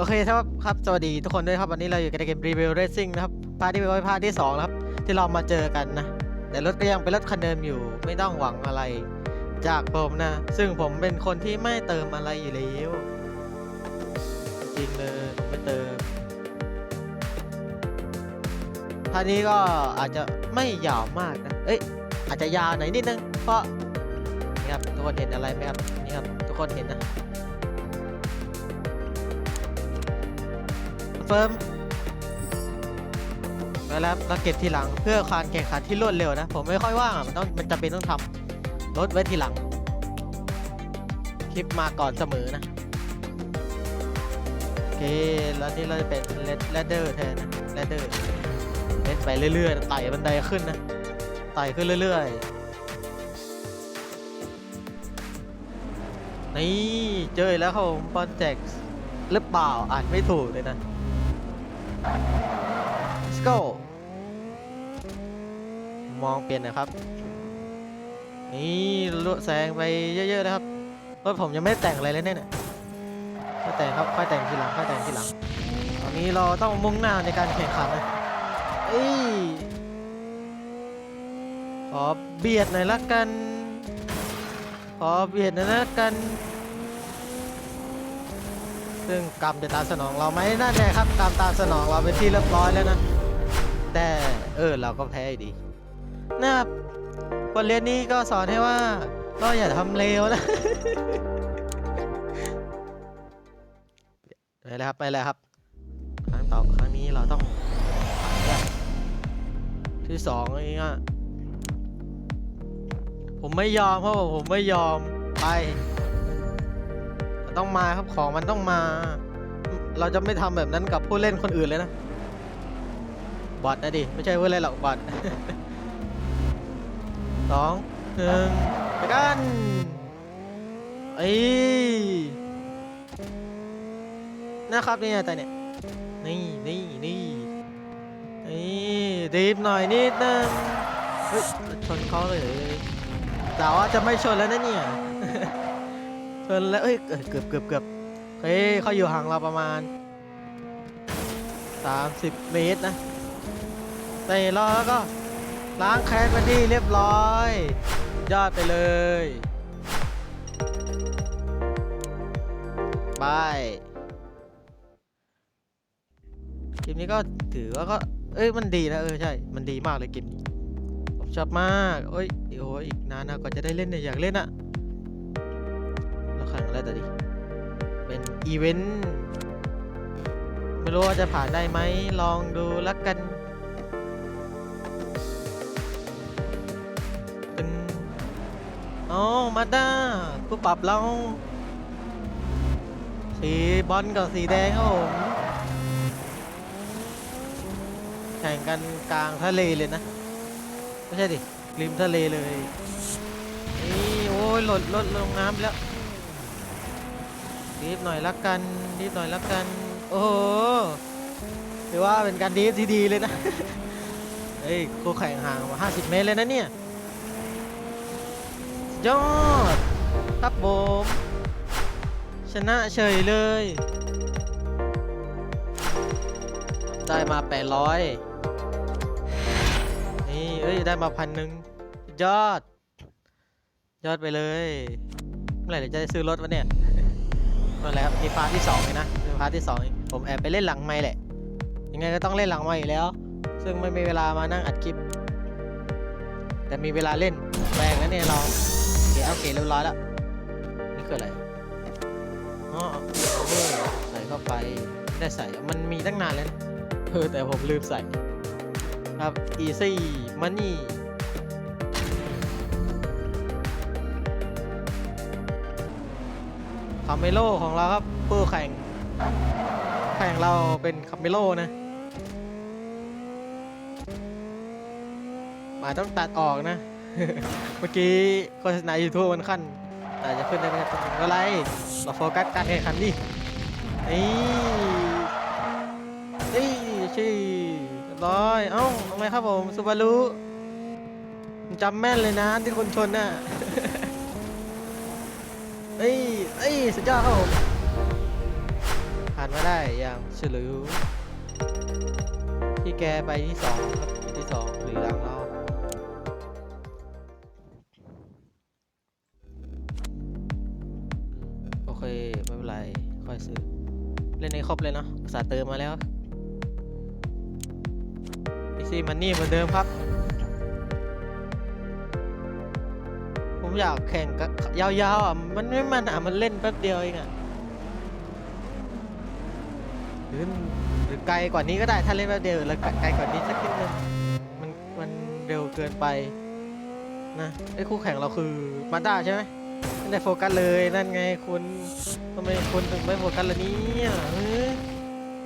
โอเคครับครับ สวัสดีทุกคนด้วยครับ วันนี้เราอยู่กันในเกม Rebel Racing นะครับ พาร์ทที่เป็นพาร์ทที่2นะครับ ที่เรามาเจอกันนะ แต่รถก็ยังเป็นรถคันเดิมอยู่ ไม่ต้องหวังอะไร จากผมนะ ซึ่งผมเป็นคนที่ไม่เติมอะไรอยู่แล้วจริงเลยผมไม่เติมพาร์ทนี้ก็อาจจะไม่ยาวมากนะ เอ้ย อาจจะยาวหน่อยนิดนึง เพราะนี่ครับ ทุกคนเห็นอะไรไหมครับ นี่ครับ ทุกคนเห็นนะ เฟิร์มแล้วเราเก็บทีหลังเพื่อการแข่งขันที่รวดเร็วนะ ผมไม่ค่อยว่างอะมันต้องมันจำเป็นต้องทำรถไว้ทีหลัง คลิปมาก่อนเสมอนะโอเคแล้วนี่เราจะเป็นเลดเดอร์แทนนะเลดเดอร์เล่นไปเรื่อยๆไต่บันไดขึ้นนะไต่ขึ้นเรื่อยๆนี่เจอแล้วครับผมปอนแจ็กหรือเปล่าอ่านไม่ถูกเลยนะ Let's go มองเปลี่ยนนะครับ นี่ลุแซงไปเยอะๆนะครับ รถผมยังไม่ได้แต่งอะไรเลยเนี่ยเนี่ยค่อยแต่งครับ ค่อยแต่งทีหลัง ค่อยแต่งทีหลัง ตอนนี้เราต้องมุ่งหน้าในการแข่งขันนะเอ้ยขอเบียดหน่อยละกัน ขอเบียดหน่อยละกัน ซึ่งกรรมจะตามสนองเราไหมนั่นแหละครับกรรมตามสนองเราเป็นที่เรียบร้อยแล้วนะ แต่เออเราก็แพ้อยู่ดีนะครับบทเรียนนี้ก็สอนให้ว่าเราอย่าทำเลวนะไปแล้วครับไปแล้วครับครั้งต่อครั้งนี้เราต้องผ่านแล้วที่สองเองอะผมไม่ยอมเพราะผมไม่ยอมไป ต้องมาครับของมันต้องมา เราจะไม่ทำแบบนั้นกับผู้เล่นคนอื่นเลยนะบอทนะดิไม่ใช่ผู้เล่นหรอกบอทสองหนึ่งไปกันไอ้นะครับเนี่ยแต่เนี่ยนี่นี่นี่นี่ดีฟหน่อยนิดนึงเฮ้ยชนเขาเลยแต่ว่าจะไม่ชนแล้วนะเนี่ย ชนแล้วเอ้ยเอ้ยเกือบเกือบเกือบเฮ้ยเขาอยู่ห่างเราประมาณ 30 เมตรนะเตะรอแล้วก็ล้างแค้นกันที่เรียบร้อย ยอดไปเลยบายเกมนี้ก็ถือว่าก็ เอ้ยมันดีนะเออใช่ มันดีมากเลยเกมนี้ผมชอบมากเอ้ยโอ้ยอีกนานนะกว่อนจะได้เล่นเนี่ยอยากเล่นอะ แล้วแข่งอะไรต่ดีเป็นอีเวนต์ ไม่รู้ว่าจะผ่านได้ไหม ลองดูละกันเป็นอ๋อ มาด้าผู้ปรับเรา สีบอลกับสีแดงครับผมแข่งกันกลางทะเลเลยนะ ไม่ใช่ดิริมทะเลเลยนี่โอ้ยหล่นหล่นลงน้ำแล้ว ดีฟหน่อยละกันดีฟหน่อยละกัน โอ้โหถือว่าเป็นการดีฟที่ดีเลยนะ เฮ้ยคู่แข่งห่างมา50 เมตรเลยนะเนี่ยยอดครับผมชนะเฉยเลย ได้มา 800 นี่ เอ้ย ได้มาพันหนึ่งยอด ยอดไปเลย เมื่อไหร่จะได้ซื้อรถวะเนี่ย นั่นแหละครับนี่พาร์ทที่สองเลยนะเป็นพาร์ทที่สองผมแอบไปเล่นหลังไม่แหละ ยังไงก็ต้องเล่นหลังไม่อยู่แล้ว ซึ่งไม่มีเวลามานั่งอัดคลิป แต่มีเวลาเล่นแปลงแล้วเนี่ยเราโอเคโอเคเรียบร้อยแล้ว นี่คืออะไรอ๋อใส่เข้าไปได้ใส่ มันมีตั้งนานแล้วเออแต่ผมลืมใส่ครับ easy money คาเมโลของเราครับผู้แข่ง แข่งเราเป็นคาเมโลนะหมายต้องตัดออกนะ เมื่อกี้โฆษณายูทูบมันขั้น แต่จะขึ้นได้ไหม่ต้องอะไรเราโฟกัสการแข่งขันดินี่นี่ชี่เรียบร้อย เอ้าทำไมครับผมซูบารุจำแม่นเลยนะที่คนชนน่ะ เอ้ยเอ้ยสุดยอดครับผมผ่านมาได้อย่างเฉลือพี่แกไปที่สองครับที่สองหรือหลังเราโอเค ไม่เป็นไร ค่อยซื้อ เล่นในครบเลยเนาะอุตสาเติมมาแล้วอีซี่มันนี่เหมือนเดิมครับ อยากแข่งกับยาวๆอะมันไม่มันอะมันเล่นแป๊บเดียวเองอะหรือหรือไกลกว่านี้ก็ได้ถ้าเล่นแป๊บเดียวหรือไกลกว่านี้สักนิดนึงมันมันเร็วเกินไปนะไอ้คู่แข่งเราคือมาด้าใช่ไหมไม่ได้โฟกัสเลยนั่นไงคุณทำไมคุณถึงไม่โฟกัสละเนี้เออ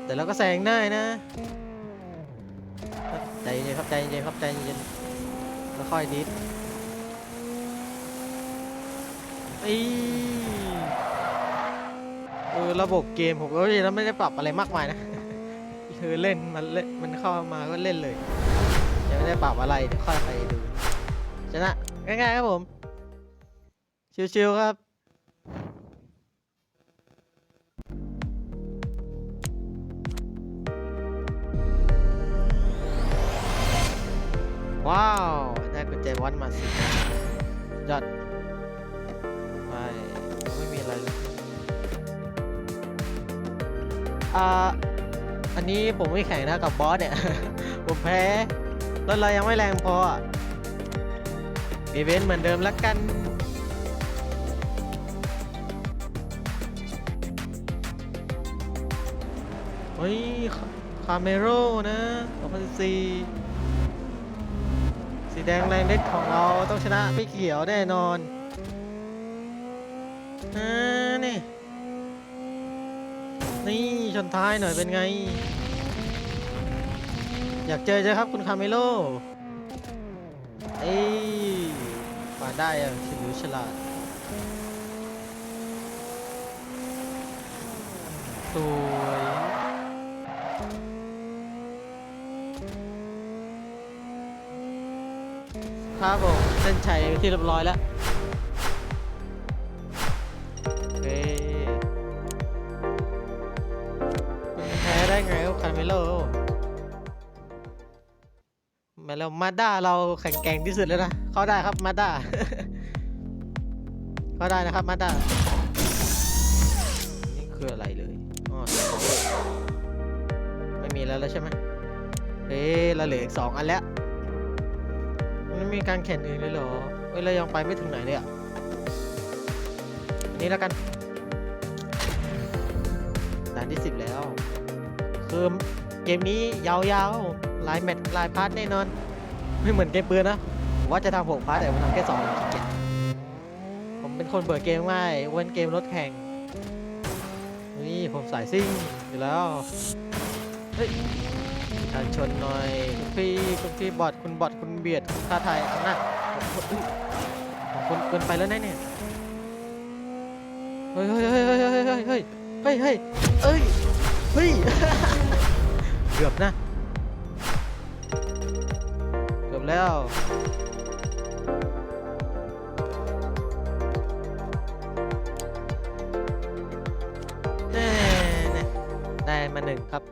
แต่เราก็แซงได้นะใจเย็นครับใจเย็นครับใจเย็นค่อยๆดิด อีเออระบบเกมผมก็ยังไม่ได้ปรับอะไรมากมายนะคือเล่นมันเล่นมันเข้ามาก็เล่นเลยยังไม่ได้ปรับอะไรเดี๋ยวค่อยไปดูชนะง่ายๆครับผม ชิวๆครับว้าว ได้กุญแจวัดมาสิยอด อ่าอันนี้ผมไม่แข่งนะกับบอสเนี่ย ผมแพ้รถเรายังไม่แรงพออีเวนต์เหมือนเดิมแล้วกัน เฮ้ย คาเมโร่นะ2014สีแดงแรงเล็ดของเราต้องชนะพี่เขียวแน่นอนอ่านี่ นี่ชนท้ายหน่อยเป็นไง อยากเจอเจอครับคุณคาเมโลเอ้ยมาได้อะฉลิวฉลาดสวยครับผมเส้นชัยที่เรียบร้อยแล้ว เมโลมาแล้วมาด้าเราแข็งแกร่งที่สุดแล้วนะ เข้าได้ครับมาด้า เข้าได้นะครับมาด้า นี่คืออะไรเลยอ๋อไม่มีแล้วแล้วใช่ไหมเฮ้เราเหลืออีกสองอันแล้วมันไม่มีการแข่งอื่นเลยเหรอเฮ้ยเรายังไปไม่ถึงไหนเลยอะอันนี้แล้วกันด่านที่10แล้ว คือเกมนี้ยาวๆหลายแมตช์หลายพาร์ทแน่นอน ไม่เหมือนเกมปืนนะผมว่าจะทำหกพาร์ทแต่ผมทำแค่สองขี้เกียจผมเป็นคนเบื่อเกมง่ายเว้นเกมรถแข่ง นี่ผมสายซิ่งอยู่แล้วเฮ้ยทานชนหน่อยคุณพี่คุณพี่บอดคุณบอดคุณเบียดคุณท้าทายเอาหน้าเฮ้ยคุณเกินไปแล้วนะเนี่ยเฮ้ยเฮ้ยเฮ้ยเฮ้ยเฮ้ยเฮ้ยเฮ้ยเฮ้ย เฮ้ย เกือบนะ เกือบแล้ว แน่แน่ได้มาหนึ่งครับ